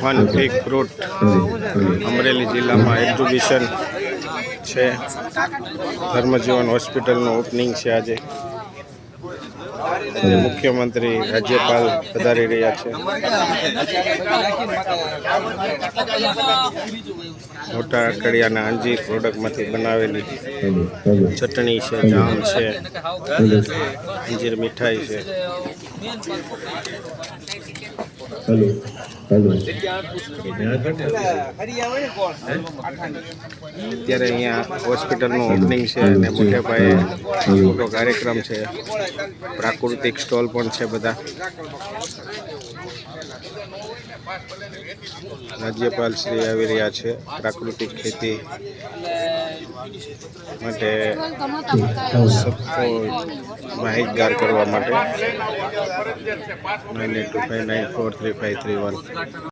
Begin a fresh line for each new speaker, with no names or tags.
Fun peak fruit Amreli જિલ્લામાં exhibition છે. ધર્મજીવન હોસ્પિટલનું ઓપનિંગ છે આજે. મુખ્યમંત્રી રાજ્યપાલ પધારી રહ્યા છે. મોટા અકડિયાના અંજીર પ્રોડક્ટમાંથી બનાવેલી ચટણી છે, જામ છે, અંજીર મીઠાઈ છે.
Hello hello.
અત્યારે અહીંયા હોસ્પિટલનું ઓપનિંગ છે અને મોટે પાયે મોટો કાર્યક્રમ છે. પ્રાકૃતિક સ્ટોલ પણ છે બધા. રાજ્યપાલ શ્રી આવી રહ્યા છે પ્રાકૃતિક ખેતી માટે માહિતગાર કરવા માટે nine eight two five nine four three five three one